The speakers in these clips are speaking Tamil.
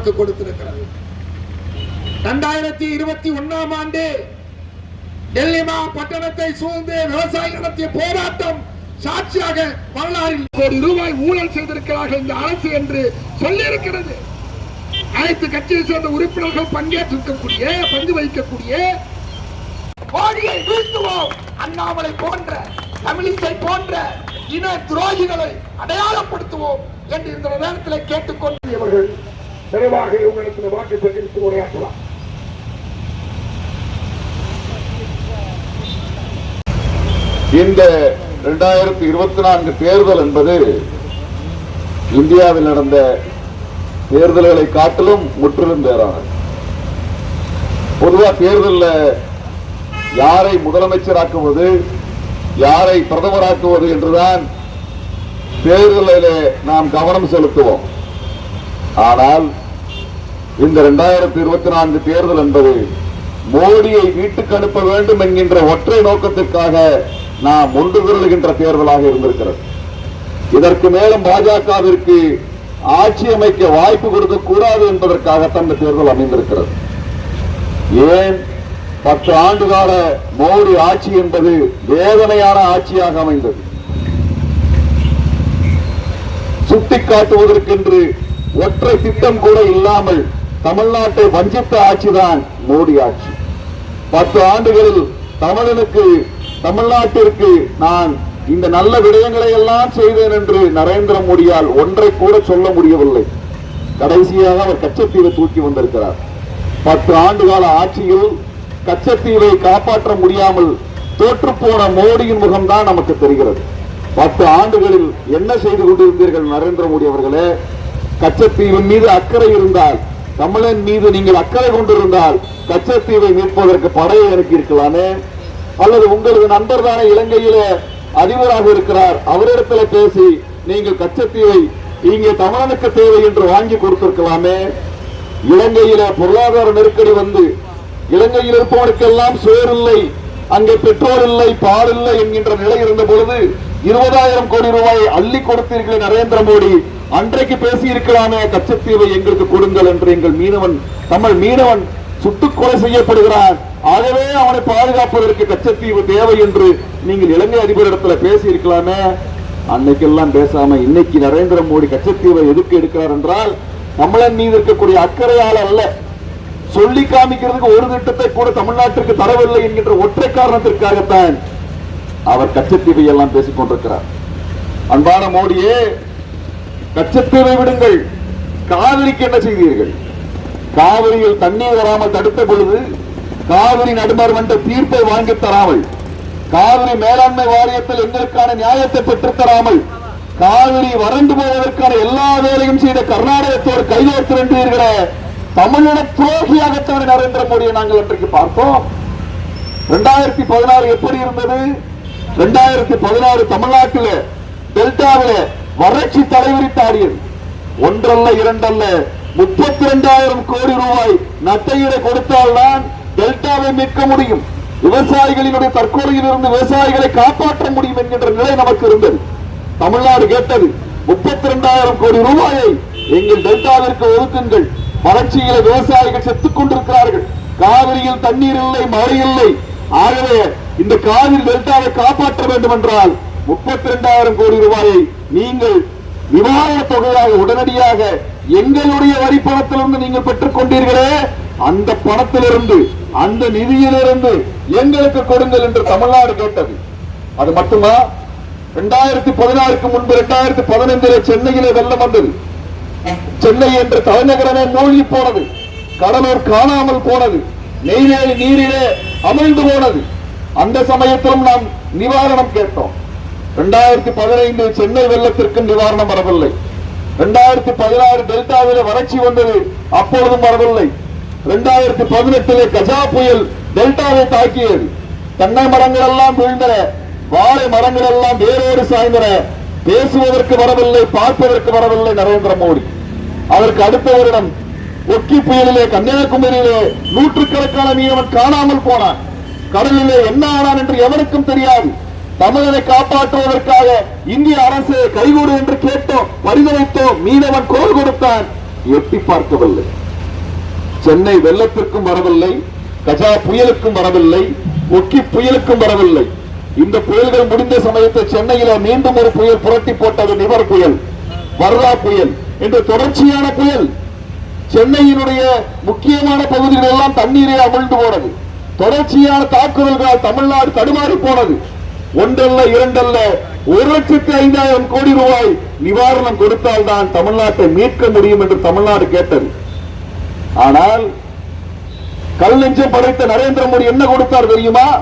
நமக்கு கொடுத்திருக்கிறது. இரண்டாயிரத்தி இருபத்தி ஒன்னாம் ஆண்டு டெல்லி மா பட்டணத்தை சூழ்ந்து விவசாயிகள் நடத்திய போராட்டம் சாட்சியாக வரலாறில் கோடி ரூபாய் ஊழல் செய்திருக்கிறார்கள் இந்த அரசு என்று சொல்லியிருக்கிறது. அனைத்து கட்சியை சேர்ந்த உறுப்பினர்கள் பங்கேற்றிருக்கக்கூடிய பங்கு வகிக்கக்கூடிய கோடியை வீழ்த்துவோம். அண்ணாமலை போன்ற தமிழிசை போன்ற இன துரோகிகளை அடையாளப்படுத்துவோம் என்று இந்த நேரத்தில் கேட்டுக்கொண்டு நிறைவாக வாக்கு சேகரித்து உரையாற்றலாம். இந்த இரண்டாயிரத்தி இருபத்தி நான்கு தேர்தல் என்பது இந்தியாவில் நடந்த தேர்தல்களை காட்டிலும் முற்றிலும் வேறானது. பொதுவா தேர்தலில் யாரை முதலமைச்சராக்குவது யாரை பிரதமராக்குவது என்றுதான் தேர்தலில் நாம் கவனம் செலுத்துவோம். ஆனால் இந்த இரண்டாயிரத்தி இருபத்தி நான்கு தேர்தல் என்பது மோடியை வீட்டுக்கு அனுப்ப வேண்டும் என்கின்ற ஒற்றை நோக்கத்திற்காக நாம் ஒன்று திரளுகின்ற தேர்தலாக இருந்திருக்கிறது. இதற்கு மேலும் பாஜகவிற்கு ஆட்சி அமைக்க வாய்ப்பு கொடுக்க கூடாது என்பதற்காகத்தான் இந்த தேர்தல் அமைந்திருக்கிறது. ஏன்? பத்து ஆண்டு கால மோடி ஆட்சி என்பது வேதனையான ஆட்சியாக அமைந்தது. சுட்டிக்காட்டுவதற்கென்று ஒற்றை திட்டம் கூட இல்லாமல் தமிழ்நாட்டை வஞ்சித்த ஆட்சிதான் மோடி ஆட்சி. பத்து ஆண்டுகளில் தமிழனுக்கு தமிழ்நாட்டிற்கு நான் இந்த நல்ல விடயங்களை எல்லாம் செய்தேன் என்று நரேந்திர மோடியால் ஒன்றை கூட சொல்ல முடியவில்லை. கடைசியாக அவர் கச்சத்தீவை தூக்கி வந்திருக்கிறார். பத்து ஆண்டு கால ஆட்சியில் கச்சத்தீவை காப்பாற்ற முடியாமல் தோற்றுப்போன மோடியின் முகம்தான் நமக்கு தெரிகிறது. பத்து ஆண்டுகளில் என்ன செய்து கொண்டிருந்தீர்கள் நரேந்திர மோடி அவர்களே? கச்சத்தீவின் மீது அக்கறை இருந்தால் தமிழன் மீது நீங்கள் அக்கறை கொண்டிருந்தால் கச்சத்தீவை மீட்பதற்கு படையை அனுப்பி அல்லது உங்களது நண்பர் தானே இலங்கையில அதிபராக இருக்கிறார் அவரிடத்துல பேசி நீங்கள் கச்சத்தீவை இங்கே தமிழனுக்கு தேவை என்று வாங்கி கொடுத்திருக்கலாமே? இலங்கையில பொருளாதார நெருக்கடி வந்து இலங்கையில் இருப்பவனுக்கெல்லாம் சோறு இல்லை அங்கே பெட்ரோல் இல்லை பால் இல்லை என்கின்ற நிலை இருந்த பொழுது இருபதாயிரம் கோடி ரூபாயை அள்ளி கொடுத்தீர்கள் நரேந்திர மோடி. அன்றைக்கு பேசி இருக்கலாமே கச்சத்தீவை எங்களுக்கு கொடுங்கள் என்று எங்கள் மீனவன் தமிழ் மீனவன் சுட்டுக் கொலை செய்யப்படுகிறான். ஆகவே அவனை பாதுகாப்பதற்கு கச்சத்தீவு தேவை என்று நீங்கள் இலங்கை அதிபரிடத்துல பேசி இருக்கலாமே அன்னைக்கெல்லாம் பேசாம இன்னைக்கு நரேந்திர மோடி கச்சத்தீவை எதுக்கு எடுக்கிறார் என்றால் தமிழன் மீது இருக்கக்கூடிய அக்கறையால் அல்ல. சொல்லி காமிக்கிறதுக்கு ஒரு திட்டத்தை கூட தமிழ்நாட்டிற்கு தரவில்லை என்கின்ற ஒற்றை காரணத்திற்காகத்தான் அவர் கச்சத்தீவை எல்லாம் பேசிக் கொண்டிருக்கிறார் அன்பான மோடியே நட்சத்திரை விடுங்கள். காவிரிக்கு என்ன செய்தீர்கள்? காவிரியில் தண்ணீர் வராமல் தடுத்த பொழுது காவிரி நடுமர் மன்ற தீர்ப்பை வாங்கி தராமல் காவிரி மேலாண்மை வாரியத்தில் எங்களுக்கான நியாயத்தை பெற்றுத் தராமல் காவிரி வறண்டு போவதற்கான எல்லா வேலையும் செய்த கர்நாடகத்தோடு கையெழுத்திருந்தீர்களே தமிழின துரோகியாகத்தான் நரேந்திர மோடியை நாங்கள் இன்றைக்கு பார்த்தோம். ரெண்டாயிரத்தி பதினாறு எப்படி இருந்தது? ரெண்டாயிரத்தி பதினாறு தமிழ்நாட்டில் டெல்டாவில் வறட்சி தலைவிரித்தாடியது ஒன்றல்ல இரண்டல்ல முப்பத்தி இரண்டாயிரம் கோடி ரூபாய் நட்டையிட கொடுத்தால்தான் டெல்டாவை மீட்க முடியும். விவசாயிகளினுடைய தற்கொலையில் இருந்து விவசாயிகளை காப்பாற்ற முடியும் என்கின்ற நிலை நமக்கு இருந்தது. தமிழ்நாடு கேட்டது முப்பத்தி இரண்டாயிரம் கோடி ரூபாயை எங்கள் டெல்டாவிற்கு ஒதுக்குங்கள். வறட்சியில விவசாயிகள் செத்துக் கொண்டிருக்கிறார்கள். காவிரியில் தண்ணீர் இல்லை மழை இல்லை. ஆகவே இந்த காவிரி டெல்டாவை காப்பாற்ற வேண்டும் என்றால் முப்பத்தி இரண்டாயிரம் கோடி ரூபாயை நீங்கள் நிவாரண தொகையாக உடனடியாக எங்களுடைய வரி பணத்திலிருந்து நீங்கள் பெற்றுக் கொண்டீர்களே அந்த பணத்திலிருந்து அந்த நிதியிலிருந்து எங்களுக்கு கொடுங்கள் என்று தமிழ்நாடு கேட்டது. அது மட்டுமா? இரண்டாயிரத்தி பதினாறுக்கு முன்பு இரண்டாயிரத்தி பதினைந்திலே சென்னையிலே வெள்ளம் வந்தது. சென்னை என்ற தலைநகரமே மூழ்கி போனது. கடலூர் காணாமல் போனது. நெய்வேலி நீரிலே அமிழ்ந்து போனது. அந்த சமயத்திலும் நாம் நிவாரணம் கேட்டோம். இரண்டாயிரத்தி பதினைந்து சென்னை வெள்ளத்திற்கு நிவாரணம் வரவில்லை. இரண்டாயிரத்தி பதினாறு டெல்டாவில வறட்சி வந்தது அப்பொழுதும் வரவில்லை. இரண்டாயிரத்தி பதினெட்டிலே கஜா புயல் டெல்டாவை தாக்கியது. தென்னை மரங்கள் எல்லாம் விழுந்தன. வாழை மரங்கள் எல்லாம் வேரோடு சாய்ந்தன. பேசுவதற்கு வரவில்லை பார்ப்பதற்கு வரவில்லை நரேந்திர மோடி. அதற்கு அடுத்த வருடம் ஒக்கி புயலிலே கன்னியாகுமரியிலே நூற்றுக்கணக்கான மீனவன் காணாமல் போனான். கடலிலே என்ன ஆனான் என்று எவருக்கும் தெரியாது. தமிழனை காப்பாற்றுவதற்காக இந்திய அரசு கைகூடு என்று கேட்டோம் பரிந்துரைத்தோம் மீனவன் கோல் கொடுத்தான். எட்டி பார்க்கவில்லை. சென்னை வெள்ளத்திற்கும் வரவில்லை கஜா புயலுக்கும் வரவில்லை ஒக்கி புயலுக்கும் வரவில்லை. இந்த புயல்கள் முடிந்த சமயத்தில் சென்னையில மீண்டும் ஒரு புயல் புரட்டி போட்டது நிவர் புயல் வர்தா புயல் என்று தொடர்ச்சியான புயல். சென்னையினுடைய முக்கியமான பகுதிகள் எல்லாம் தண்ணீரை அமிழ்ந்து போனது. தொடர்ச்சியான தாக்குதல்களால் தமிழ்நாடு தடுமாறி போனது. ஒன்றல்ல இரண்டல்ல ஒரு லட்சத்து ஐந்தாயிரம் கோடி ரூபாய் நிவாரணம் கொடுத்தால் தான் தமிழ்நாட்டை மீட்க முடியும் என்று தமிழ்நாடு கேட்டது. ஆனால் கல் நெஞ்சம் படைத்த நரேந்திர மோடி என்ன கொடுத்தார் தெரியுமா?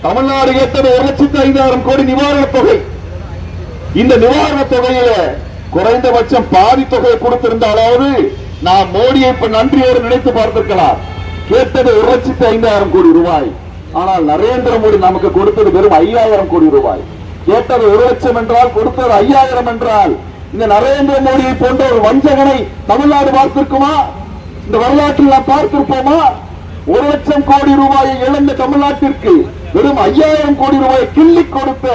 தமிழ்நாடு கேட்டது ஒரு லட்சத்தி ஐந்தாயிரம் கோடி நிவாரணத் தொகை. இந்த நிவாரணத் தொகையில குறைந்தபட்சம் பாதி தொகையை கொடுத்திருந்தாலாவது நான் மோடியை இப்ப நன்றியோடு நினைத்து பார்த்திருக்கலாம். கேட்டது ஒரு லட்சத்து ஐந்தாயிரம் கோடி ரூபாய். ஆனால் நரேந்திர மோடி நமக்கு கொடுத்தது வெறும் ஐயாயிரம் கோடி ரூபாய். கேட்டது ஒரு லட்சம் என்றால் கொடுத்தது ஐயாயிரம் என்றால். இந்த நரேந்திர மோடியை போன்ற ஒரு வஞ்சகனை தமிழ்நாடு பார்த்திருக்குமா? இந்த வரலாற்றில் நாம் பார்த்திருப்போமா? ஒரு லட்சம் கோடி ரூபாயை இழந்த தமிழ்நாட்டிற்கு வெறும் ஐயாயிரம் கோடி ரூபாயை கிள்ளி கொடுத்த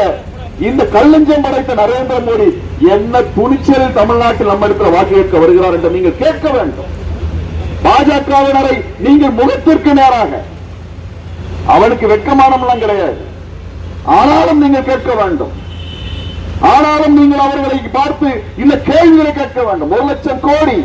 இந்த கல்லஞ்சம் படைத்த நரேந்திர மோடி என்ன துணிச்சலில் தமிழ்நாட்டில் நம்ம இடத்துல வாக்கு கேட்க வருகிறார் என்று நீங்கள் கேட்க வேண்டும். பாஜகவினரை நீங்கள் முகத்திற்கு நேராக அவனுக்கு வெட்கமானமெல்லாம் கிடையாது. ஆனாலும் நீங்கள் கேட்க வேண்டும். ஆனாலும் நீங்கள் அவர்களை பார்த்து இந்த கேள்விகளை கேட்க வேண்டும். ஒரு லட்சம் கோடி.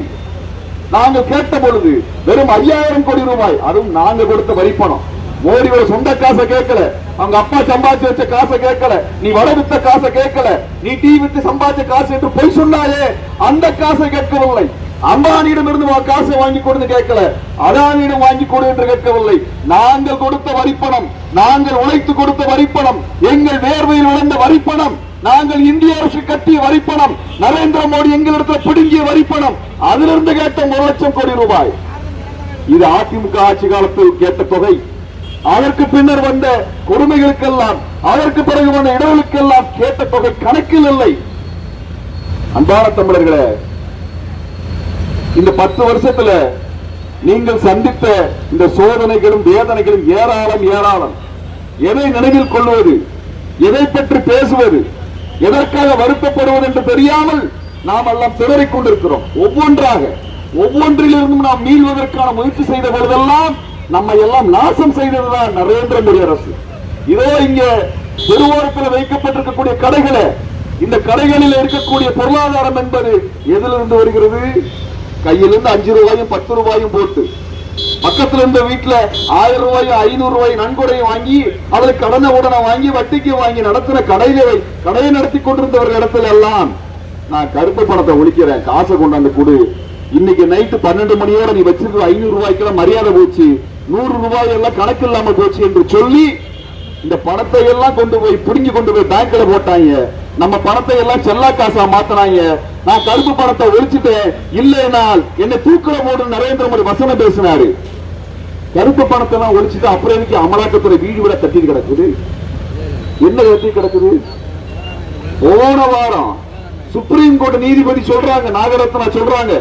நாங்கள் கேட்ட பொழுது வெறும் ஐயாயிரம் கோடி ரூபாய். அதுவும் நாங்க கொடுத்த வரிப்பணம் மோடியோட சொந்த காசை கேட்கல. அவங்க அப்பா சம்பாதிச்சு வச்ச காசை கேட்கல. நீ வட வித்த காசை கேட்கல. நீ டீ வித்து சம்பாதிச்ச காசு என்று பொய் சொன்னாயே. அந்த காசை கேட்கவில்லை. அம்பானியிடம் இருந்து காசு வாங்கி கொடுத்து கேட்கல. அதானியிடம் வாங்கி கொடு என்று கேட்கவில்லை. நாங்கள் கொடுத்த வரிப்பணம் நாங்கள் உழைத்து கொடுத்த வரிப்பணம் எங்கள் வேர்வையில் விழுந்த வரிப்பணம் நாங்கள் இந்திய அரசு கட்டிய வரிப்பணம் நரேந்திர மோடி எங்களிடத்தில் பிடுங்கிய வரிப்பணம் அதிலிருந்து கேட்ட ஒரு லட்சம் கோடி ரூபாய். இது அதிமுக ஆட்சி காலத்தில் கேட்ட தொகை. அதற்கு பின்னர் வந்த கொடுமைகளுக்கெல்லாம் அதற்கு பிறகு வந்த இடங்களுக்கெல்லாம் கேட்ட தொகை கணக்கில் இல்லை. அன்பான தமிழர்களே இந்த பத்து வருஷத்துல நீங்கள் சந்தித்த இந்த சோதனைகளும் வேதனைகளும் ஏராளம் ஏராளம். எதை நினைவில் கொள்வது எதை பற்றி பேசுவது எதற்காக வருத்தப்படுவது என்று தெரியாமல் நாம் எல்லாம் திணறிக் கொண்டிருக்கிறோம். ஒவ்வொன்றாக ஒவ்வொன்றிலிருந்தும் நாம் மீள்வதற்கான முயற்சி செய்த பொழுதெல்லாம் நம்மை எல்லாம் நாசம் செய்ததுதான் நரேந்திர மோடி அரசு. இதோ இங்க தெருவோரத்தில் வைக்கப்பட்டிருக்கக்கூடிய கடைகளை இந்த கடைகளில் இருக்கக்கூடிய பொருளாதாரம் என்பது எதிலிருந்து வருகிறது? கையிலிருந்து அஞ்சு ரூபாயும் பத்து ரூபாயும் போட்டு பக்கத்துல இருந்த வீட்டுல ஆயிரம் ரூபாயும் ஐநூறு ரூபாயும் நன்கொடையும் வாங்கி அவளுக்கு கடனை உடனே வாங்கி வட்டிக்கு வாங்கி நடத்தின கடையில கடையை நடத்தி கொண்டிருந்தவர்கள் இடத்துல எல்லாம் நான் கருப்பு பணத்தை ஒழிக்கிறேன். காசை கொண்டாந்து கொடு. இன்னைக்கு நைட்டு பன்னெண்டு மணியோட நீ வச்சிருக்க ஐநூறு ரூபாய்க்கெல்லாம் மரியாதை போச்சு. நூறு ரூபாய் எல்லாம் கணக்கு இல்லாம போச்சு என்று சொல்லி இந்த பணத்தை எல்லாம் கொண்டு போய் புடுங்கி கொண்டு போய் பேங்க்ல போட்டாங்க. நம்ம பணத்தை எல்லாம் செல்லா காசா மாத்தினாங்க. நான் கருப்பு பணத்தை ஒழிச்சிட்டேன் இல்லைனால் என்னை தூக்கில போடு நரேந்திர மோடி வசனம் பேசினாரு. கருப்பு பணத்தை எல்லாம் ஒழிச்சுட்டு அப்புறம் எனக்கு அமலாக்கத்துறை வீடு விட கட்டி கிடக்குது. என்ன கட்டி கிடக்குது? போன வாரம் சுப்ரீம் கோர்ட் நீதிபதி சொல்றாங்க நாகரத்னா சொல்றாங்க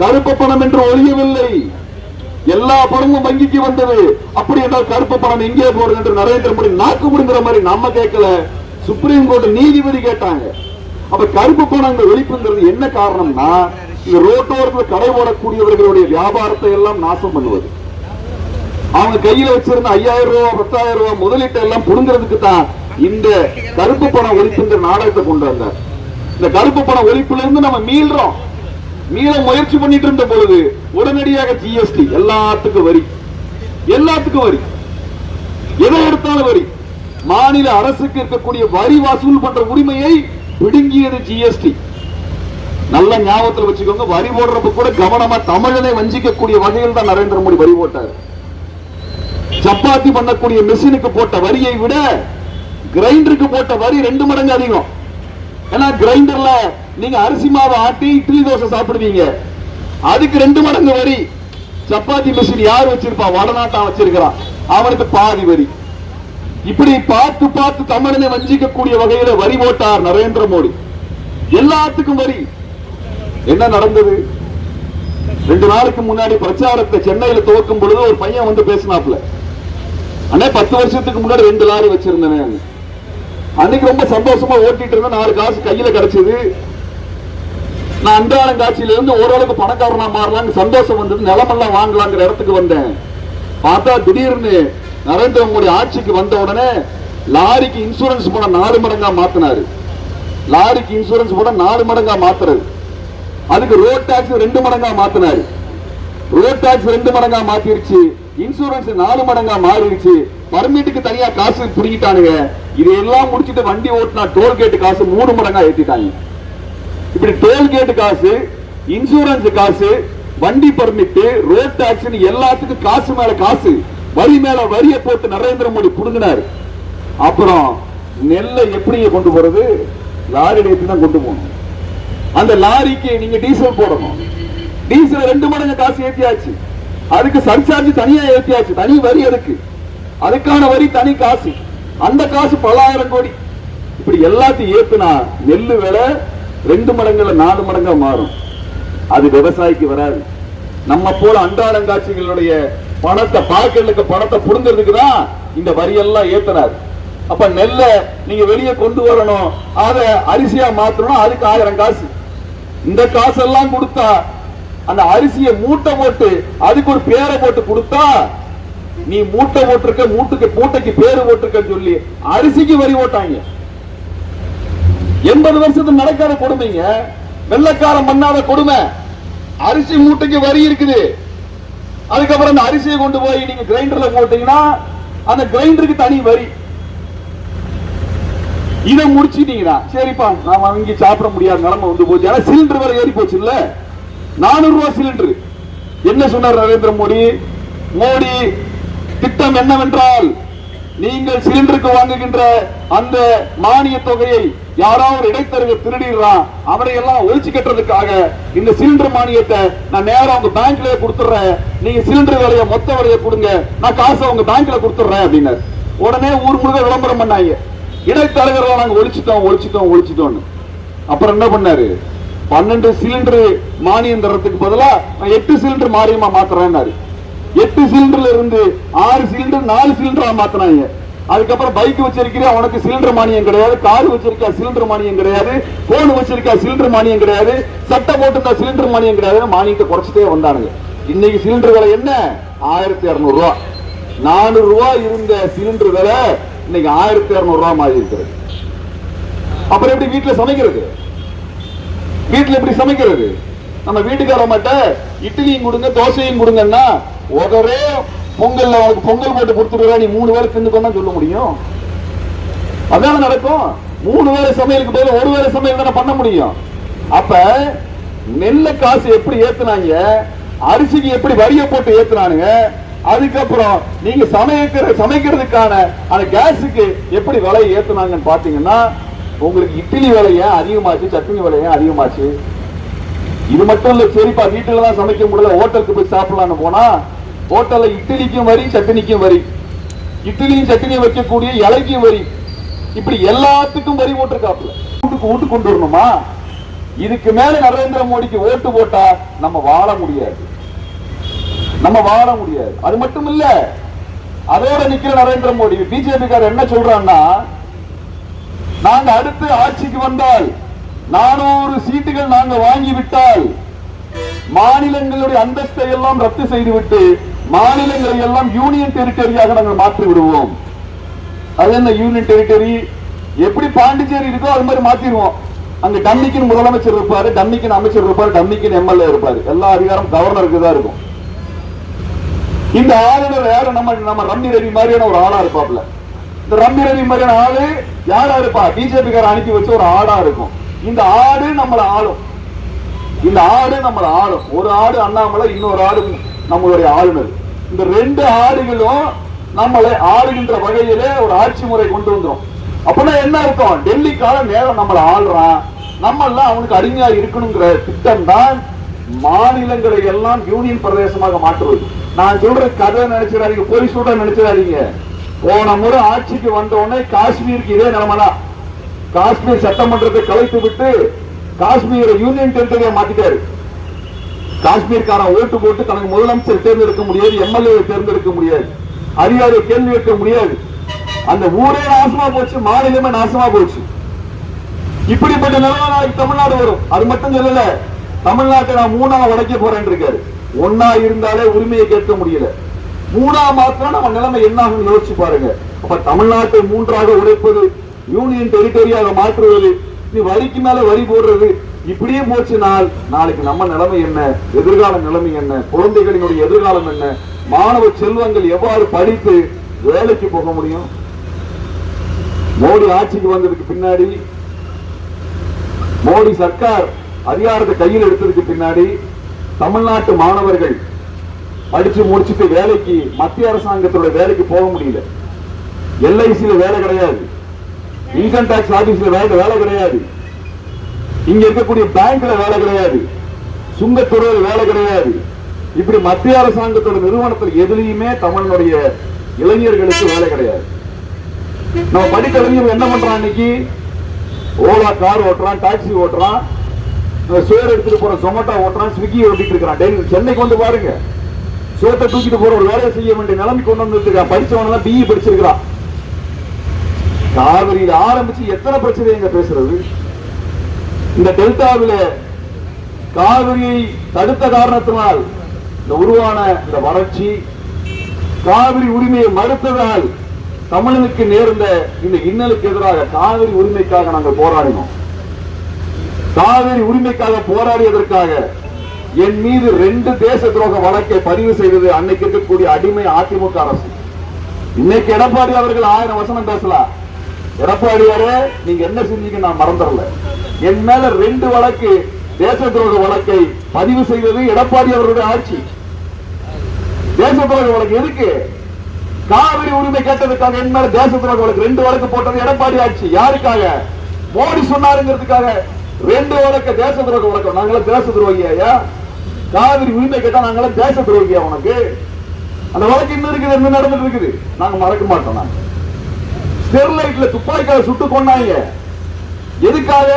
கருப்பு பணம் என்று ஒழியவில்லை. எல்லா பணமும் வங்கிக்கு வந்தது. அப்படி என்றால் கருப்பு பணம் எங்கே போறது என்று நரேந்திர மோடி நாக்கு முடிங்கிற மாதிரி நம்ம கேட்கல. சுப்ரீம் கோர்ட் நீதிபதி கேட்டாங்க. அப்ப கருப்பு பணம் ஒழிப்புங்கிறது என்ன காரணம்னா இந்த ரோட்டோரத்தில் கடை ஓடக்கூடியவர்களுடைய வியாபாரத்தை எல்லாம் நாசம் பண்ணுவது. அவங்க கையில வச்சிருந்த ஐயாயிரம் ரூபாய் பத்தாயிரம் ரூபாய் முதலீட்டை எல்லாம் புடுங்கிறதுக்கு தான் இந்த கருப்பு பணம் ஒழிப்புங்கிற நாடகத்தை கொண்டு வந்தார். இந்த கருப்பு பணம் ஒழிப்புல இருந்து நம்ம மீள்றோம். மீள முயற்சி பண்ணிட்டு இருந்த பொழுது உடனடியாக ஜிஎஸ்டி எல்லாத்துக்கும் வரி. எல்லாத்துக்கும் வரி. எதை எடுத்தாலும் வரி. மாநில அரசுக்கு இருக்கக்கூடிய வரி வசூல் பண்ற உரிமையை பிடுங்கியது ஜிஎஸ்டி நல்ல ஞாபகத்தில் வச்சுக்கோங்க வரி போடுறப்ப கூட கவனமா தமிழனை வஞ்சிக்கக்கூடிய வகையில் தான் நரேந்திர மோடி வரி போட்டார். சப்பாத்தி பண்ணக்கூடிய மிஷினுக்கு போட்ட வரியை விட கிரைண்டருக்கு போட்ட வரி ரெண்டு மடங்கு அதிகம். ஏன்னா கிரைண்டர்ல நீங்க அரிசி மாவு ஆட்டி இட்லி தோசை சாப்பிடுவீங்க. அதுக்கு ரெண்டு மடங்கு வரி. சப்பாத்தி மிஷின் யார் வச்சிருப்பா? வடநாட்டான் வச்சிருக்கிறான். அவனுக்கு பாதி வரி. இப்படி பார்த்து பார்த்து தமிழனை வஞ்சிக்கக்கூடிய வகையில வரி போட்டார் நரேந்திர மோடி. எல்லாத்துக்கும் வரி. என்ன நடந்தது? ரெண்டு நாளுக்கு முன்னாடி பிரச்சாரத்தை சென்னையில துவக்கும் பொழுது ஒரு பையன் வந்து பேசினாப்ல அண்ணே பத்து வருஷத்துக்கு முன்னாடி ரெண்டு லாரி வச்சிருந்தேன் அன்னைக்கு ரொம்ப சந்தோஷமா ஓட்டிட்டு இருந்தேன். நாலு காசு கையில கிடைச்சது. நான் அன்றாடம் காட்சியில இருந்து ஓரளவுக்கு பணக்காரனா மாறலாம்னு சந்தோஷம் வந்தது. நிலமெல்லாம் வாங்கலாங்கிற இடத்துக்கு வந்தேன். பார்த்தா திடீர்னு நரேந்திர மோடி ஆட்சிக்கு வந்த உடனே லாரிக்கு இன்சூரன்ஸ் போட நாலு மடங்கா மாத்தினாரு. லாரிக்கு இன்சூரன்ஸ் போட நாலு மடங்கா மாத்துறது. அதுக்கு ரோட் டாக்ஸ் ரெண்டு மடங்கா மாத்தினாரு. ரோட் டாக்ஸ் ரெண்டு மடங்கா மாத்திருச்சு. இன்சூரன்ஸ் நாலு மடங்கா மாறிடுச்சு. பர்மிட்டுக்கு தனியா காசு புடிங்கிட்டானுங்க. இதையெல்லாம் முடிச்சிட்டு வண்டி ஓட்டினா டோல்கேட் காசு மூணு மடங்கா ஏத்திட்டாங்க. இப்படி டோல்கேட் காசு இன்சூரன்ஸ் காசு வண்டி பர்மிட் ரோட் டாக்ஸ் எல்லாத்துக்கும் காசு மேல காசு. வரி மேல வரிய போட்டு நரேந்திர மோடி புடுங்கினாரு. அப்புறம் நெல்லை எப்படி கொண்டு போறது? லாரி ஏற்றி தான் கொண்டு போகணும். அந்த லாரிக்கு நீங்க டீசல் போடணும். டீசல் ரெண்டு மடங்கு காசு ஏத்தியாச்சு. அதுக்கு சர்சார்ஜ் தனியா ஏற்றியாச்சு தனி வரி அதுக்கு. அதுக்கான வரி தனி காசு. அந்த காசு பல்லாயிரம் கோடி. இப்படி எல்லாத்தையும் ஏத்துனா நெல்லு விலை ரெண்டு மடங்குல நாலு மடங்கா மாறும். அது விவசாயிக்கு வராது. நம்ம போல அன்றாடங்காட்சிகளுடைய பணத்தை பாக்கெட்டுக்கு பணத்தை புடுங்கிறதுக்கு தான் இந்த வரியெல்லாம் ஏத்தினார். அப்ப நெல்லை நீங்க வெளியே கொண்டு வரணும். அதை அரிசியா மாத்தணும் அதுக்கு ஆயிரம் காசு. இந்த காசெல்லாம் கொடுத்தா அந்த அரிசியை மூட்டை போட்டு அதுக்கு ஒரு பேரை போட்டு கொடுத்தா நீ மூட்டை போட்டிருக்க மூட்டுக்கு மூட்டைக்கு பேரு போட்டிருக்கன்னு சொல்லி அரிசிக்கு வரி போட்டாங்க. எண்பது வருஷத்துக்கு நடக்காத கொடுமைங்க. வெள்ளக்காரன் பண்ணாத கொடுமை. அரிசி மூட்டைக்கு வரி இருக்குது. அதுக்கப்புறம் அந்த அரிசியை கொண்டு போய் நீங்க கிரைண்டர்ல போட்டீங்கன்னா அந்த கிரைண்டருக்கு தனி வரி. இதை முடிச்சிட்டீங்கன்னா சரிப்பா நாம வாங்கி சாப்பிட முடியாத நிலைமை வந்து போச்சு. ஏன்னா சிலிண்டர் விலை ஏறி போச்சு இல்ல? நானூறு ரூபாய் சிலிண்டர் என்ன சொன்னார் நரேந்திர மோடி? மோடி திட்டம் என்னவென்றால் நீங்கள் சிலிண்டருக்கு வாங்குகின்ற அந்த மானிய தொகையை யாராவது ஒரு இடைத்தரகர் திருடிடுறான். அவனை எல்லாம் ஒழிச்சு கட்டுறதுக்காக இந்த சிலிண்டர் மானியத்தை நான் நேரா உங்க பேங்க்லயே கொடுத்துறேன் நீங்க சிலிண்டர் விலைய மொத்த விலைய கொடுங்க. நான் காசை உங்க பேங்க்ல கொடுத்துறேன் அப்படின்னாரு. உடனே ஊர் முழுக்க விளம்பரம் பண்ணாங்க. இடைத்தரகர்களை நாங்க ஒழிச்சிட்டோம் ஒழிச்சிட்டோம் ஒழிச்சிட்டோம்னு. அப்புறம் என்ன பண்ணாரு? பன்னெண்டு சிலிண்டர் மானியம் தரத்துக்கு பதிலா நான் எட்டு சிலிண்டர் மானியமா மாத்துறேன்னாரு. எட்டு சிலிண்டர்ல இருந்து ஆறு சிலிண்டர் நாலு சிலிண்டரா மாத்தினாங்க. அதுக்கப்புறம் பைக் வச்சிருக்கிறியா உனக்கு சிலிண்டர் மானியம் கிடையாது கார் வச்சிருக்கா சிலிண்டர் மானியம் கிடையாது போன் வச்சிருக்கா சிலிண்டர் மானியம் கிடையாது சட்டை போட்டுருந்தா சிலிண்டர் மானியம் கிடையாது மானியத்தை குறைச்சிட்டே வந்தானுங்க. இன்னைக்கு சிலிண்டர் விலை என்ன? ஆயிரத்தி இருநூறு ரூபா. நானூறு ரூபா இருந்த சிலிண்டர் விலை இன்னைக்கு ஆயிரத்தி இருநூறு ரூபா மாறி இருக்கிறது அப்புறம் எப்படி வீட்டுல சமைக்கிறது? வீட்டுல எப்படி சமைக்கிறது? நம்ம வீட்டுக்கார மாட்ட இட்லியும் கொடுங்க தோசையும் கொடுங்கன்னா ஒரே பொங்கல் அவனுக்கு பொங்கல் போட்டு கொடுத்துருவா நீ மூணு வேளை தின்னுக்கோன்னு சொல்ல முடியும்? அதான நடக்கும்? மூணு வேளை சமையலுக்கு பதில் ஒரு வேளை சமையல் தானே பண்ண முடியும்? அப்ப நெல்ல காசு எப்படி ஏத்துனாங்க? அரிசிக்கு எப்படி வரிய போட்டு ஏத்துனானுங்க? அதுக்கப்புறம் நீங்க சமைக்கிற சமைக்கிறதுக்கான அந்த கேஸுக்கு எப்படி விலை ஏத்துனாங்கன்னு பாத்தீங்கன்னா உங்களுக்கு இட்லி விலைய அதிகமாச்சு சட்னி விலைய அதிகமாச்சு? இது மட்டும் இல்ல சரிப்பா வீட்டுல தான் சமைக்க முடியல ஹோட்டலுக்கு போய் சாப்பிடலாம்னு போனா ஹோட்டல்ல இட்லிக்கும் வரி சட்னிக்கும் வரி. இட்லியும் சட்னியும் வைக்கக்கூடிய இலைக்கும் வரி. இப்படி எல்லாத்துக்கும் வரி போட்டிருக்காப்புல. வீட்டுக்கு வீட்டு கொண்டு வரணுமா? இதுக்கு மேல நரேந்திர மோடிக்கு ஓட்டு போட்டா நம்ம வாழ முடியாது. நம்ம வாழ முடியாது. அது மட்டும் இல்ல அதோட நிக்கிற நரேந்திர மோடி பிஜேபி காரர் என்ன சொல்றான்னா நாங்க அடுத்து ஆட்சிக்கு வந்தால் நானூறு சீட்டுகள் நாங்க வாங்கி விட்டால் மாநிலங்களுடைய அந்தஸ்தை எல்லாம் ரத்து செய்துவிட்டு மாநிலங்களை எல்லாம் யூனியன் டெரிட்டரியாக நாங்கள் மாற்றி விடுவோம் அது என்ன யூனியன் டெரிட்டரி எப்படி பாண்டிச்சேரி இருக்கோ அது மாதிரி மாத்திடுவோம் அங்க டம்மிக்குன்னு முதலமைச்சர் இருப்பாரு டம்மிக்குன்னு அமைச்சர் இருப்பாரு டம்மிக்குன்னு எம்எல்ஏ இருப்பாரு. எல்லா அதிகாரம் கவர்னருக்கு தான் இருக்கும். இந்த ஆளுநர் யாரு நம்ம நம்ம ரம்மி ரவி மாதிரியான ஒரு ஆளா இருப்பாப்ல இந்த ரம்மி ரவி மாதிரியான ஆளு யாரா இருப்பா? பிஜேபி கார அனுப்பி வச்ச ஒரு ஆடா இருக்கும். இந்த ஆடு நம்மள ஆளும். இந்த ஆடு நம்மள ஆளும். ஒரு ஆடு அண்ணாமலை இன்னொரு ஆடு நம்மளுடைய ஆளுநர். இந்த ரெண்டு ஆடுகளும் நம்மளை ஆளுகின்ற வகையிலே ஒரு ஆட்சி முறை கொண்டு வந்துடும் அப்படின்னா என்ன அர்த்தம்? டெல்லிக்கால நேரம் நம்மளை ஆள்றான். நம்ம எல்லாம் அவனுக்கு அடிமையா இருக்கணுங்கிற திட்டம் தான் மாநிலங்களை எல்லாம் யூனியன் பிரதேசமாக மாற்றுவது. நான் சொல்ற கதை நினைச்சிடாதீங்க பொய் சொல்ற நினைச்சிடாதீங்க. போன முறை ஆட்சிக்கு வந்த உடனே காஷ்மீருக்கு இதே நிலைமைதான். காஷ்மீர் சட்டமன்றத்தை கலைத்து விட்டு காஷ்மீரை யூனியன் டெரிட்டரியா மாத்திட்டாரு. காஷ்மீர்காரன் ஓட்டு போட்டு தனக்கு முதலமைச்சர் தேர்ந்தெடுக்க முடியாது எம்எல்ஏ தேர்ந்தெடுக்க முடியாது. அதிகாரியை கேள்வி கேட்க முடியாது. அந்த ஊரே நாசமா போச்சு மாநிலமே நாசமா போச்சு. இப்படிப்பட்ட நிலைமை நாளைக்கு தமிழ்நாடு வரும். அது மட்டும் சொல்லல தமிழ்நாட்டை நான் மூணா உடைக்க போறேன் இருக்காரு. ஒன்னா இருந்தாலே உரிமையை கேட்க முடியல. மூணா மாத்திரம் நம்ம நிலைமை என்ன யோசிச்சு பாருங்க. அப்ப தமிழ்நாட்டை மூன்றாக உடைப்பது யூனியன் டெரிட்டரியாக மாற்றுவது நீ வரிக்கு மேல வரி போடுறது இப்படியே போச்சுனால் நாளைக்கு நம்ம நிலைமை என்ன? எதிர்கால நிலைமை என்ன? குழந்தைகளினுடைய எதிர்காலம் என்ன? மாணவ செல்வங்கள் எவ்வாறு படித்து வேலைக்கு போக முடியும்? மோடி ஆட்சிக்கு வந்ததுக்கு பின்னாடி மோடி சர்க்கார் அதிகாரத்தை கையில் எடுத்ததுக்கு பின்னாடி தமிழ்நாட்டு மாணவர்கள் படிச்சு முடிச்சுட்டு வேலைக்கு மத்திய அரசாங்கத்தோட வேலைக்கு போக முடியல. எல்ஐசியில வேலை கிடையாது. இன்கம் டாக்ஸ் ஆபீஸ்ல வேலை வேலை கிடையாது. இங்க இருக்கக்கூடிய பேங்க்ல வேலை கிடையாது. சுங்கத்துறையில் வேலை கிடையாது. இப்படி மத்திய அரசாங்கத்தோட நிறுவனத்தில் எதுலையுமே தமிழனுடைய இளைஞர்களுக்கு வேலை கிடையாது. நம்ம படித்த என்ன பண்றான் இன்னைக்கு? ஓலா கார் ஓட்டுறான் டாக்ஸி ஓட்டுறான் அஹ் சோறு எடுத்துட்டு போற ஜொமேட்டோ ஓட்டுறான் ஸ்விக்கி ஓட்டிட்டு இருக்கிறான். சென்னைக்கு வந்து பாருங்க. சோத்தை தூக்கிட்டு போற ஒரு வேலையை செய்ய வேண்டிய நிலைமை கொண்டு வந்துருக்கான் படிச்சவனெல்லாம் பிஇ படிச்சிருக்கிறான். காவிரியில் ஆரம்பிச்சு எத்தனை பிரச்சனை எங்க பேசுறது? இந்த டெல்டாவில காவிரியை தடுத்த காரணத்தினால் இந்த உருவான இந்த வறட்சி காவிரி உரிமையை மறுத்ததால் தமிழனுக்கு நேர்ந்த இந்த இன்னலுக்கு எதிராக காவிரி உரிமைக்காக நாங்கள் போராடினோம். காவிரி உரிமைக்காக போராடியதற்காக என் மீது ரெண்டு தேச துரோக வழக்கை பதிவு செய்தது அன்னைக்கு இருக்கக்கூடிய அடிமை அதிமுக அரசு. இன்னைக்கு எடப்பாடி அவர்கள் ஆயிரம் வசனம் பேசலாம். எடப்பாடியாரே நீங்க என்ன செஞ்சீங்க நான் மறந்துடல. என் மேல ரெண்டு வழக்கு தேச துரோக வழக்கை பதிவு செய்தது எடப்பாடி அவருடைய ஆட்சி. தேச துரோக வழக்கு எதுக்கு? காவிரி உரிமை கேட்டதுக்காக என் மேல தேச துரோக வழக்கு ரெண்டு வழக்கு போட்டது எடப்பாடி ஆட்சி. யாருக்காக? மோடி சொன்னாருங்கிறதுக்காக ரெண்டு வழக்கு தேச துரோக வழக்கம் நாங்களும் தேச துரோகியா காவிரி உரிமை கேட்டா நாங்களும் தேச துரோகியா உனக்கு? அந்த வழக்கு இன்னும் இருக்குது என்ன நடந்துட்டு இருக்குது. நாங்க மறக்க மாட்டோம் நாங்க. ஸ்டெர்லைட்ல துப்பாக்கியால சுட்டு கொண்டாங்க எதுக்காக?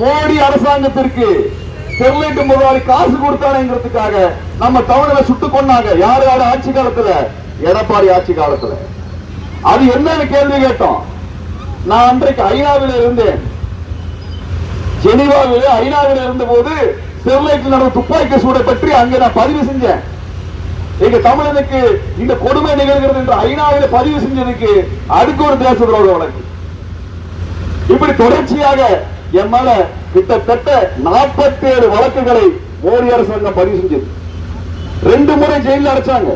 மோடி அரசாங்கத்திற்கு ஸ்டெர்லைட் முதலாளி காசு கொடுத்தானேங்கிறதுக்காக நம்ம டவுன்ல சுட்டு கொண்டாங்க யார் யார் ஆட்சி காலத்துல? எடப்பாடி ஆட்சி காலத்துல. அது என்னன்னு கேள்வி கேட்டோம். நான் அன்றைக்கு ஐநாவில் இருந்தேன். ஜெனிவாவில் ஐநாவில் இருந்த போது ஸ்டெர்லைட்டில் நடந்த துப்பாக்கி சூடை பற்றி அங்க நான் பதிவு செஞ்சேன். எங்க தமிழனுக்கு இந்த கொடுமை நிகழ்கிறது என்று ஐநாவில் பதிவு செஞ்சதுக்கு அடுக்க ஒரு தேச துரோக வழக்கு இப்படி தொடர்ச்சியாக என் மேல கிட்டத்தட்ட 47 வழக்குகளை மோடி அரசாங்கம் பதிவு செஞ்சது. ரெண்டு முறை ஜெயில அடைச்சாங்க.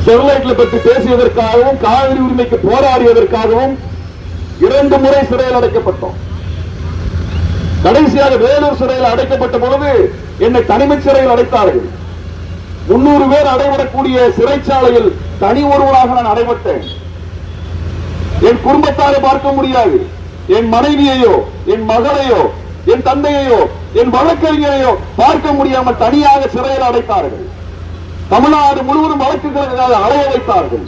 ஸ்டெர்லைட்ல பற்றி பேசியதற்காகவும் காவிரி உரிமைக்கு போராடியதற்காகவும் இரண்டு முறை சிறையில் அடைக்கப்பட்டோம். கடைசியாக வேலூர் சிறையில் அடைக்கப்பட்ட பொழுது என்னை தனிமை சிறையில் அடைத்தார்கள். முன்னூறு பேர் அடைபடக்கூடிய சிறைச்சாலையில் தனி ஒருவராக நான் அடைபட்டேன். என் குடும்பத்தாரை பார்க்க முடியாது. என் மனைவியையோ என் மகளையோ என் தந்தையையோ என் வழக்கறிஞரையோ பார்க்க முடியாமல் தனியாக சிறையில் அடைத்தார்கள். தமிழ்நாடு முழுவதும் வழக்குகளுக்காக அலைய வைத்தார்கள்.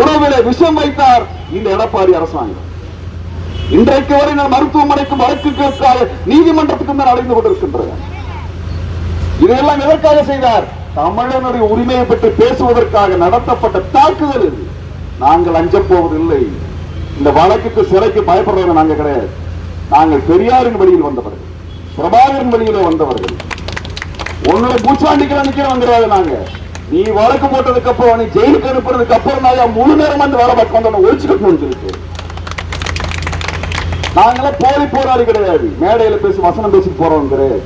உணவிலே விஷம் வைத்தார் இந்த எடப்பாடி அரசாங்கம். இன்றைக்கு வரை நான் மருத்துவமனைக்கும் வழக்குகளுக்காக நீதிமன்றத்துக்கும் தான் அடைந்து கொண்டிருக்கின்றன. இதையெல்லாம் எதற்காக செய்தார்? தமிழனுடைய உரிமையை பற்றி பேசுவதற்காக நடத்தப்பட்ட தாக்குதல் இது. நாங்கள் அஞ்சப்போவதில்லை இந்த வழக்குக்கு சிறைக்கு பயப்படுறவங்க நாங்க கிடையாது. நாங்கள் பெரியாரின் வழியில் வந்தவர்கள். பிரபாகரன் வழியில வந்தவர்கள். உன்னோட பூச்சாண்டிக்கெல்லாம் நிக்கிறவங்க நாங்க. நீ வழக்கு போட்டதுக்கு அப்புறம் நீ ஜெயிலுக்கு அனுப்புறதுக்கு அப்புறம் நான் முழு நேரம் அந்த வேலை பார்க்க வந்தவன ஒழிச்சுக்கணும்னு சொல்லிட்டு நாங்களாம் போலி போராடி கிடையாது. மேடையில பேசி வசனம் பேசிட்டு போறோம் கிடையாது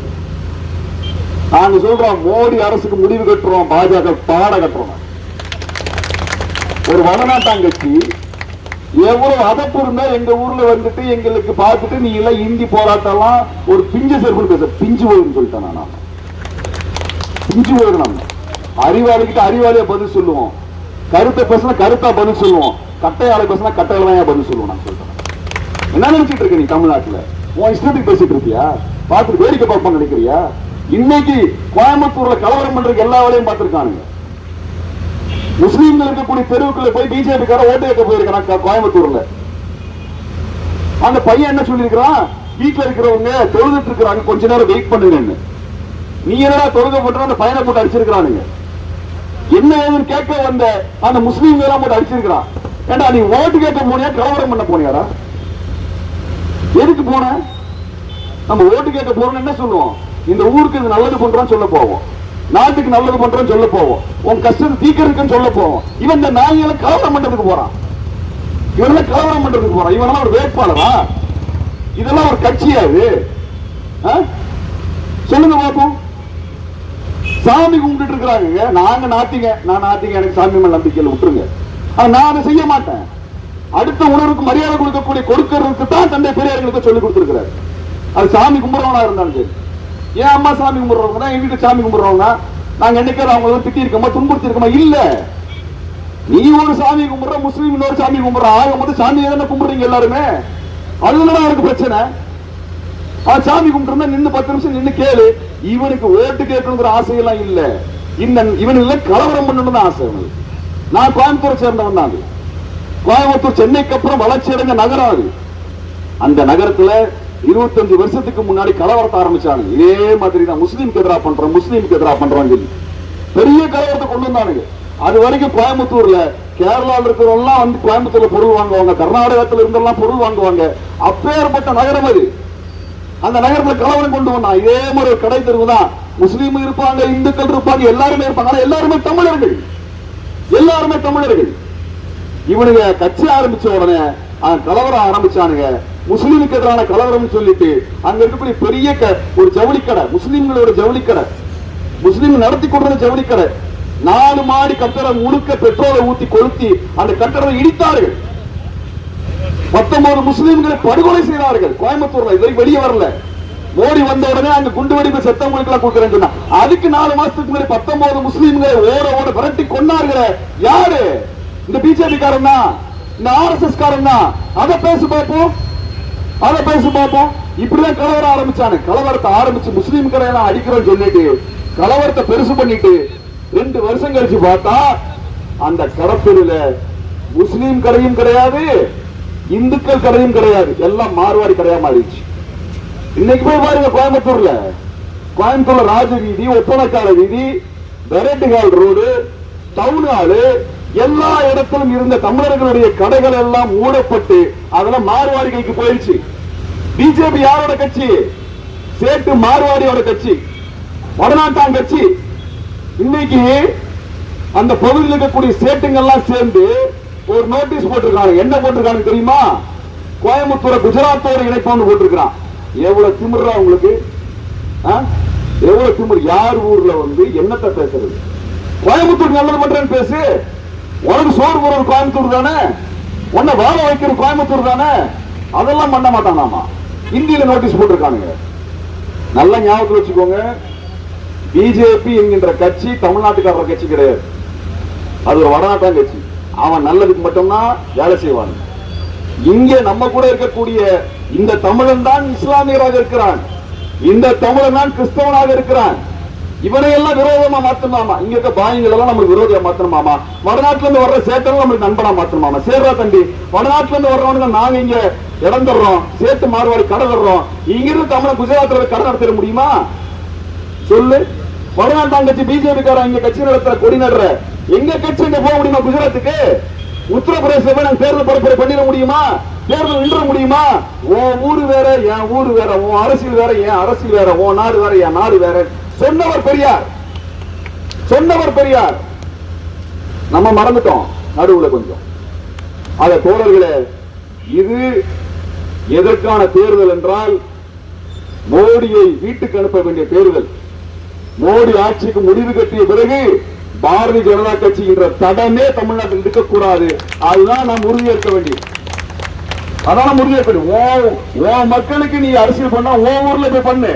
நாங்க சொல்றோம் மோடி அரசுக்கு முடிவு கட்டுறோம் பாஜக பாட கட்டுறோம். ஒரு வடநாட்டாங்கட்சி எவ்வளவு அதப்பு இருந்தா எங்க ஊர்ல வந்துட்டு எங்களுக்கு பார்த்துட்டு நீ எல்லாம் இந்தி போராட்டம்லாம் ஒரு பிஞ்சு செருப்பு பேச பிஞ்சு போயிருந்து சொல்லிட்டேன் நான். பிஞ்சு போயிடும் நம்ம அறிவாளிகிட்ட அறிவாளியா பதில் சொல்லுவோம். கருத்தை பேசினா கருத்தா பதில் சொல்லுவோம். கட்டையாளை பேசினா கட்டையாளையா பதில் சொல்லுவோம் நான் சொல்றேன். என்ன நினைச்சிட்டு இருக்க நீ தமிழ்நாட்டுல? உன் இஷ்டத்துக்கு பேசிட்டு இருக்கியா? பார்த்துட்டு வேடிக்கை பார்ப்போம் நினைக்கிறியா? இன்னைக்கு கோயம்புத்தூர்ல கலவரம் பண்றதுக்கு எல்லா வேலையும் பார்த்திருக்கானுங்க. முஸ்லீம்கள் இருக்கக்கூடிய தெருவுக்குள்ள போய் பிஜேபி கார ஓட்டு கேட்க போயிருக்கிறான் கோயம்புத்தூர்ல. அந்த பையன் என்ன சொல்லியிருக்கிறான்? வீட்டுல இருக்கிறவங்க தொழுதுட்டு இருக்கிறாங்க கொஞ்ச நேரம் வெயிட் பண்ணுங்கன்னு. நீ என்னடா தொழுக பண்ற அந்த பையனை போட்டு அடிச்சிருக்கிறானுங்க. என்ன ஏதுன்னு கேட்க வந்த அந்த முஸ்லீம் எல்லாம் போட்டு அடிச்சிருக்கிறான். ஏண்டா நீ ஓட்டு கேட்க போனியா? கலவரம் பண்ண போனியாடா? எதுக்கு போன? நம்ம ஓட்டு கேட்க போறோம்னு என்ன சொல்லுவோம்? இந்த ஊருக்கு இது நல்லது பண்றோம்னு சொல்ல போவோம். நாட்டுக்கு நல்லது பண்றோம் சொல்ல போவோம். உன் கஷ்டத்தை தீக்கிறதுக்குன்னு சொல்ல போவோம். இவன் இந்த நாய்களை கலவரம் பண்றதுக்கு போறான். இவனெல்லாம் கலவரம் பண்றதுக்கு போறான். இவனெல்லாம் ஒரு வேட்பாளரா? இதெல்லாம் ஒரு கட்சியா இது? சொல்லுங்க பார்ப்போம். சாமி கும்பிட்டு இருக்கிறாங்க நாங்க நாத்திங்க. நான் நாத்திங்க. எனக்கு சாமி மேல் நம்பிக்கையில் விட்டுருங்க. நான் அதை செய்ய மாட்டேன். அடுத்த உணர்வுக்கு மரியாதை கொடுக்கக்கூடிய கொடுக்கறதுக்கு தான் தந்தை பெரியார்களுக்கு சொல்லி கொடுத்திருக்கிறார். அது சாமி கும்பிடுறவனா இருந்தாலும் சரி. ஏன் அம்மா சாமி கும்பிடுறவங்க என் வீட்டு சாமி கும்பிடுறவங்க? நாங்க என்னைக்காவது அவங்க எல்லாம் திட்டி இருக்கோமா? துன்புறுத்தி இருக்கோமா இல்ல. நீ ஒரு சாமி கும்பிடுற முஸ்லீம் இன்னொரு சாமி கும்பிடுற. ஆக மட்டும் சாமியை தானே கும்பிடுறீங்க எல்லாருமே? அதுலதான் இருக்கு பிரச்சனை? சாமி கும்பிட்டு நின்னு பத்து நிமிஷம் நின்னு கேளு. இவனுக்கு ஓட்டு கேட்கணுங்கிற ஆசையெல்லாம் இல்ல. இந்த இவனுக்கு கலவரம் பண்ணணும் ஆசை இவனுக்கு நான் கோயம்புத்தூரை சேர்ந்தவன் தான் அது. கோயம்புத்தூர் சென்னைக்கு அப்புறம் வளர்ச்சி அடைஞ்ச நகரம் அது. அந்த நகரத்துல இருபத்தஞ்சு வருஷத்துக்கு முன்னாடி கலவரத்தை ஆரம்பிச்சாங்க. இதே மாதிரி தான் முஸ்லீம்க்கு எதிராக பண்றோம் முஸ்லீமுக்கு எதிராக பண்றோம் சொல்லி. பெரிய கலவரத்தை கொண்டு வந்தானுங்க. அது வரைக்கும் கோயம்புத்தூர்ல கேரளாவில் இருக்கிறவங்களாம் வந்து கோயம்புத்தூர்ல பொருள் வாங்குவாங்க கர்நாடகத்துல இருந்தெல்லாம் பொருள் வாங்குவாங்க. அப்பேற்பட்ட நகரம் அது. அந்த நகரத்துல கலவரம் கொண்டு வந்தான். இதே மாதிரி ஒரு கடை தெருவு தான். முஸ்லீம் இருப்பாங்க இந்துக்கள் இருப்பாங்க எல்லாருமே இருப்பாங்க. ஆனா எல்லாருமே தமிழர்கள். எல்லாருமே தமிழர்கள். இவனுங்க கட்சி ஆரம்பிச்ச உடனே கலவரம் ஆரம்பிச்சானுங்க. முஸ்லீமுக்கு எதிரான கலவரம் சொல்லிட்டு அங்க இருக்கக்கூடிய பெரிய க- ஒரு ஜவுளி கடை முஸ்லீம்களோட ஜவுளி கடை. முஸ்லீம் நடத்தி கொடுத்த ஜவுளி கடை. நாலு மாடி கட்டடம் முழுக்க பெட்ரோலை ஊத்தி கொளுத்தி அந்த கட்டடம் இடித்தார்கள். பத்தொன்பது முஸ்லீம்களை படுகொலை செய்தார்கள். கோயம்புத்தூர்ல இது வெளியே வரல. மோடி வந்த உடனே அங்க குண்டு வெடிப்பு செத்தவங்களுக்கு எல்லாம் கொடுக்குறேன்னு சொன்னா அதுக்கு நாலு மாசத்துக்கு முன்னாடி பத்தொன்பது முஸ்லீம்களை ஓட ஓட விரட்டி கொண்டார்கள யாரு? இந்த பிஜேபி காரன் தான்? இந்த எஸ் காரன் தான்? அதை பேசு பார்ப்போம். அதை பேசு பார்ப்போம். இப்படிதான் கலவரம் ஆரம்பிச்சானு. கலவரத்தை ஆரம்பிச்சு முஸ்லீம் கடையெல்லாம் அடிக்கிறோம் சொல்லிட்டு கலவரத்தை பெருசு பண்ணிட்டு ரெண்டு வருஷம் கழிச்சு பார்த்தா அந்த கடத்தெருல முஸ்லீம் கடையும் கிடையாது இந்துக்கள் கடையும் கிடையாது. எல்லாம் மார்வாடி கடையா மாறிடுச்சு. இன்னைக்கு போய் பாருங்க கோயம்புத்தூர்ல. கோயம்புத்தூர்ல ராஜ வீதி ஒப்பனக்கார வீதி பெரட்டுகால் ரோடு டவுன் ஹாலு எல்லா இடத்திலும் இருந்த தமிழர்களுடைய கடைகள் எல்லாம் மூடப்பட்டு அதெல்லாம் மார்வாடிகளுக்கு போயிடுச்சு. பிஜேபி யாரோட கட்சி? சேட்டு மார்வாடியோட கட்சி. வடநாட்டான் கட்சி. இன்னைக்கு அந்த பகுதியில் இருக்கக்கூடிய சேட்டுங்க எல்லாம் சேர்ந்து ஒரு நோட்டீஸ் போட்டிருக்காங்க. என்ன போட்டிருக்காங்க தெரியுமா? கோயம்புத்தூரை குஜராத்தோட இணைப்போம்னு போட்டிருக்கிறான். எவ்வளவு திமிர்றா உங்களுக்கு? எவ்வளவு திமிர்? யார் ஊர்ல வந்து என்னத்த பேசுறது? கோயம்புத்தூர் நல்லது பண்றேன்னு பேசு. உனக்கு சோறு போடுற கோயம்புத்தூர் தானே? உன்னை வாழ வைக்கிற கோயம்புத்தூர் தானே? அதெல்லாம் பண்ண மாட்டானாமா இந்தியில நோட்டீஸ் போட்டிருக்கானுங்க. நல்ல ஞாபகத்தில் வச்சுக்கோங்க. பிஜேபி என்கின்ற கட்சி தமிழ்நாட்டுக்காரர் கட்சி கிடையாது. அது ஒரு வடநாட்டான் கட்சி. அவன் நல்லதுக்கு மட்டும்தான் வேலை செய்வான். இங்கே நம்ம கூட இருக்கக்கூடிய இந்த தமிழன் தான் இஸ்லாமியராக இருக்கிறான். இந்த தமிழன் தான் கிறிஸ்தவனாக இருக்கிறான். இவனை எல்லாம் விரோதமா மாத்தணுமாமா? இங்க இருக்க பாயங்கள் எல்லாம் நம்மளுக்கு விரோதியா மாத்தணுமாமா? வடநாட்டுல இருந்து வர்ற சேத்தனும் நம்மளுக்கு நண்பனா மாத்தணுமாமா? சேர்றா தம்பி. வடநாட்டுல இருந்து வர்றவனுங்க நாங்க இங்க இடம் தர்றோம். சேத்து மாறுவாடி கடை தர்றோம். இங்க இருந்து தமிழன் குஜராத்ல கடை நடத்திட முடியுமா? சொல்லு. வடநாட்டாங்க கட்சி பிஜேபி காரன் இங்க கட்சி நடத்துற கொடி நடுற. எங்க கட்சி இங்க போக முடியுமா குஜராத்துக்கு? உத்தரப்பிரதேச போய் நாங்க தேர்தல் பரப்புரை பண்ணிட முடியுமா? தேர்தல் நின்ற முடியுமா? உன் ஊரு வேற என் ஊரு வேற உன் அரசியல் வேற என் அரசியல் வேற உன் நாடு வேற என் நாடு வேற. சொன்னவர் பெரியார். சொன்னவர் பெரியார். நம்ம மறந்துட்டோம் நடுவுல கொஞ்சம். அத தோழர்களே இது எதற்கான தேர்தல் என்றால் மோடியை வீட்டுக்கு அனுப்ப வேண்டிய தேர்தல். மோடி ஆட்சிக்கு முடிவு கட்டிய பிறகு பாரதிய ஜனதா கட்சி என்ற தடமே தமிழ்நாட்டில் இருக்கக்கூடாது. அதுதான் நாம் உறுதியேற்க வேண்டியது. அதான் உறுதியேற்க வேண்டும். உன் மக்களுக்கு நீ அரசியல் பண்ணா உன் ஊர்ல போய் பண்ணு.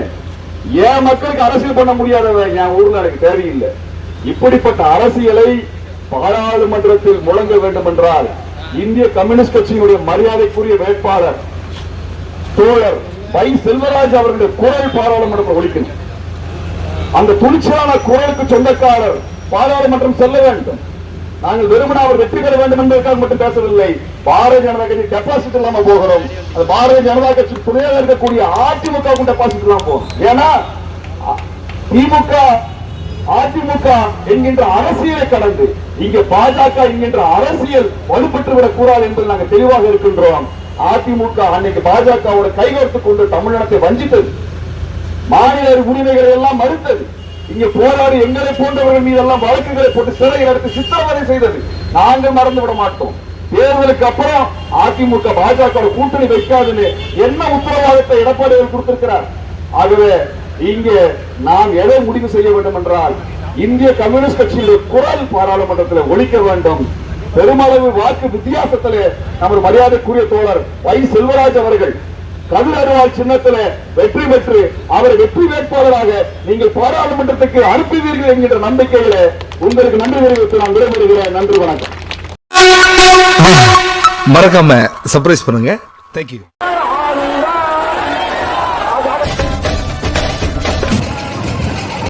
என் மக்களுக்கு அரசியல் பண்ண முடியாத என் ஊர்ல எனக்கு தேவையில்லை? இப்படிப்பட்ட அரசியலை பாராளுமன்றத்தில் முழங்க வேண்டும் என்றால் இந்திய கம்யூனிஸ்ட் கட்சியினுடைய மரியாதைக்குரிய வேட்பாளர் தோழர் வை செல்வராஜ் அவர்களுடைய குரல் பாராளுமன்றத்தில் ஒழிக்கணும் அந்த துணிச்சலான குரலுக்கு சொந்தக்காரர் பாராளுமன்றம் செல்ல வேண்டும். நாங்கள் வெறுமனா அவர் வெற்றி பெற வேண்டும் என்பதற்காக மட்டும் பேசவில்லை. பாரதிய ஜனதா கட்சி டெபாசிட் இல்லாம போகிறோம். அது பாரதிய ஜனதா கட்சி துணையாக இருக்கக்கூடிய அதிமுக டெபாசிட் இல்லாம போகும். ஏன்னா திமுக அதிமுக என்கின்ற அரசியலை கடந்து இங்க பாஜக என்கின்ற அரசியல் வலுப்பட்டு விடக் கூடாது என்பதில் நாங்கள் தெளிவாக இருக்கின்றோம். அதிமுக அன்னைக்கு பாஜகவோட கைகோர்த்து கொண்டு தமிழினத்தை வஞ்சித்தது. மாநில உரிமைகளை எல்லாம் மறுத்தது. இங்கே போராடி எங்களை போன்றவர்கள் மீதெல்லாம் வழக்குகளை போட்டு சிறையில் எடுத்து சித்திரவதை செய்தது. நாங்கள் மறந்து விட மாட்டோம். தேர்தலுக்கு அப்புறம் அதிமுக பாஜக கூட்டணி வைக்காதுன்னு என்ன உத்தரவாதத்தை எடப்பாடி அவர்கள் கொடுத்திருக்கிறார்? ஆகவே இங்கே நாம் எதை முடிவு செய்ய வேண்டும் என்றால் இந்திய கம்யூனிஸ்ட் கட்சியுடைய குரல் பாராளுமன்றத்தில் ஒழிக்க வேண்டும். பெருமளவு வாக்கு வித்தியாசத்திலே நமது மரியாதைக்குரிய தோழர் வை செல்வராஜ் அவர்கள் கதிர் அருவாள் சின்னத்தில் வெற்றி பெற்று அவரை வெற்றி வேட்பாளராக நீங்கள் பாராளுமன்றத்துக்கு அனுப்புவீர்கள் என்கின்ற நம்பிக்கையில உங்களுக்கு நன்றி தெரிவித்து நான் விடைபெறுகிறேன். நன்றி வணக்கம். மறக்காம சர்ப்ரைஸ் பண்ணுங்க. தேங்க்யூ